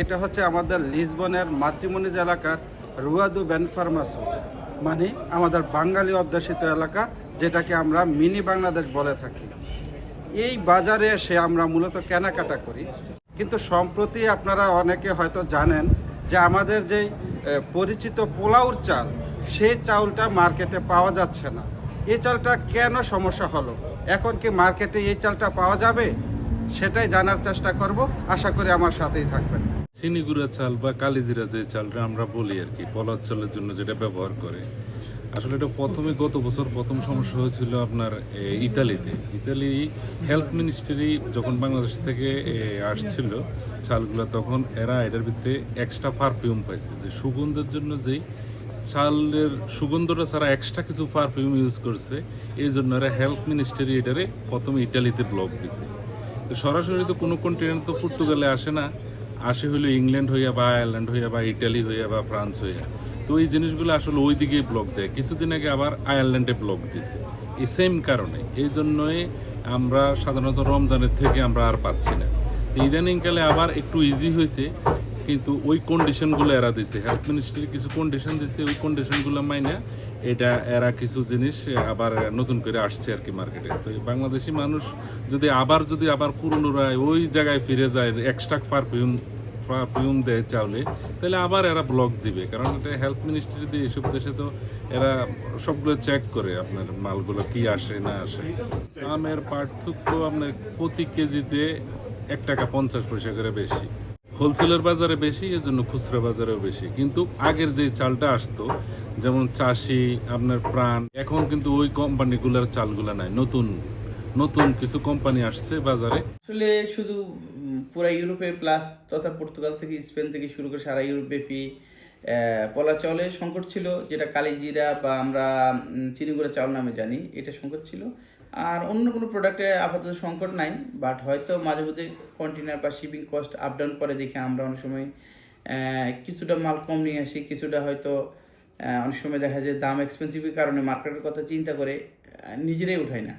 এটা হচ্ছে আমাদের লিসবনের মাতৃমণিজ এলাকার রুয়াদু বেনফার্মাসো মানে আমাদের বাঙালি অধ্যুষিত এলাকা, যেটাকে আমরা মিনি বাংলাদেশ বলে থাকি। এই বাজারে এসে আমরা মূলত কেনাকাটা করি। কিন্তু সম্প্রতি আপনারা অনেকে হয়তো জানেন যে আমাদের যেই পরিচিত পোলাউর চাল, সেই চাউলটা মার্কেটে পাওয়া যাচ্ছে না। এই চালটা কেন সমস্যা হলো? এখন কি মার্কেটে এই চালটা পাওয়া যাবে? সেটাই জানার চেষ্টা করব। আশা করি আমার সাথেই থাকবেন। চিনিগুড়া চাল বা কালিজিরা যে চালটা আমরা বলি আর কি পলার চালের জন্য যেটা ব্যবহার করে। আসলে এটা প্রথমে গত বছর প্রথম সমস্যা হয়েছিল আপনার ইতালিতে। ইতালি হেলথ মিনিস্ট্রি যখন বাংলাদেশ থেকে আসছিল চালগুলো, তখন এরা এটার ভিতরে এক্সট্রা পারফিউম পাইছে। যে সুগন্ধের জন্য যেই চালের সুগন্ধটা ছাড়া এক্সট্রা কিছু পারফিউম ইউজ করছে। এই জন্য এরা হেলথ মিনিস্ট্রি এটারে প্রথমে ইটালিতে ব্লক দিছে। তো সরাসরি তো কোনো কন্টিনেন্ট তো পর্তুগালে আসে না। আসে হলো ইংল্যান্ড হইয়া বা আয়ারল্যান্ড হইয়া বা ইটালি হইয়া বা ফ্রান্স হইয়া। তো এই জিনিসগুলো আসলে ওই দিকেই ব্লক দেয়। কিছুদিন আগে আবার আয়ারল্যান্ডে ব্লক দিছে। এই সেম কারণে। এই জন্যই আমরা সাধারণত রমজানের থেকে আমরা আর পাচ্ছি না। ইদানিংকালে আবার একটু ইজি হয়েছে। কিন্তু ওই কন্ডিশনগুলো এরা দিছে। হেলথ মিনিস্ট্রি কিছু কন্ডিশন দিছে, ওই কন্ডিশনগুলো মাইনা এটা এরা কিছু জিনিস আবার নতুন করে আসছে আর কি মার্কেটে তো বাংলাদেশি মানুষ যদি আবার যদি আবার পুরনোরায় ওই জায়গায় ফিরে যায় এক্সট্রা পারফিউম পারফিউম দেয় চাউলে, তাহলে আবার এরা ব্লক দিবে। কারণ এটা হেলথ মিনিস্ট্রি দিয়ে এসব দেশে তো এরা সবগুলো চেক করে আপনার মালগুলো কি আসে, না আসে। আমের পার্থক্য আপনার প্রতি কেজিতে এক টাকা পঞ্চাশ পয়সা করে বেশি। হোলসেলের বাজারে বেশি, এজন্য খুচরা বাজারেও বেশি। কিন্তু আগের যে চালটা আসতো, যেমন চাষি, আপনার প্রাণ, এখন কিন্তু ওই কোম্পানিগুলোর চালগুলো নাই। নতুন নতুন কিছু কোম্পানি আসছে বাজারে। আসলে শুধু পুরা ইউরোপে প্লাস তথা পর্তুগাল থেকে, স্পেন থেকে শুরু করে সারা ইউরোপ ব্যাপী পলা চাউলের সংকট ছিল, যেটা কালিজিরা বা আমরা চিনিগুড়া চাউল নামে জানি, এটা সংকট ছিল। আর অন্য কোনো প্রোডাক্টে আপাতত সংকট নাই বাট হয়তো মাঝে মধ্যে কন্টেনার বা শিপিং কস্ট আপ ডাউন করে দেখে আমরা অনেক সময় কিছুটা মাল কম নিয়ে আসি, কিছুটা হয়তো অনেক সময় দেখা যায় দাম এক্সপেন্সিভের কারণে মার্কেটের কথা চিন্তা করে নিজেরাই উঠাই না।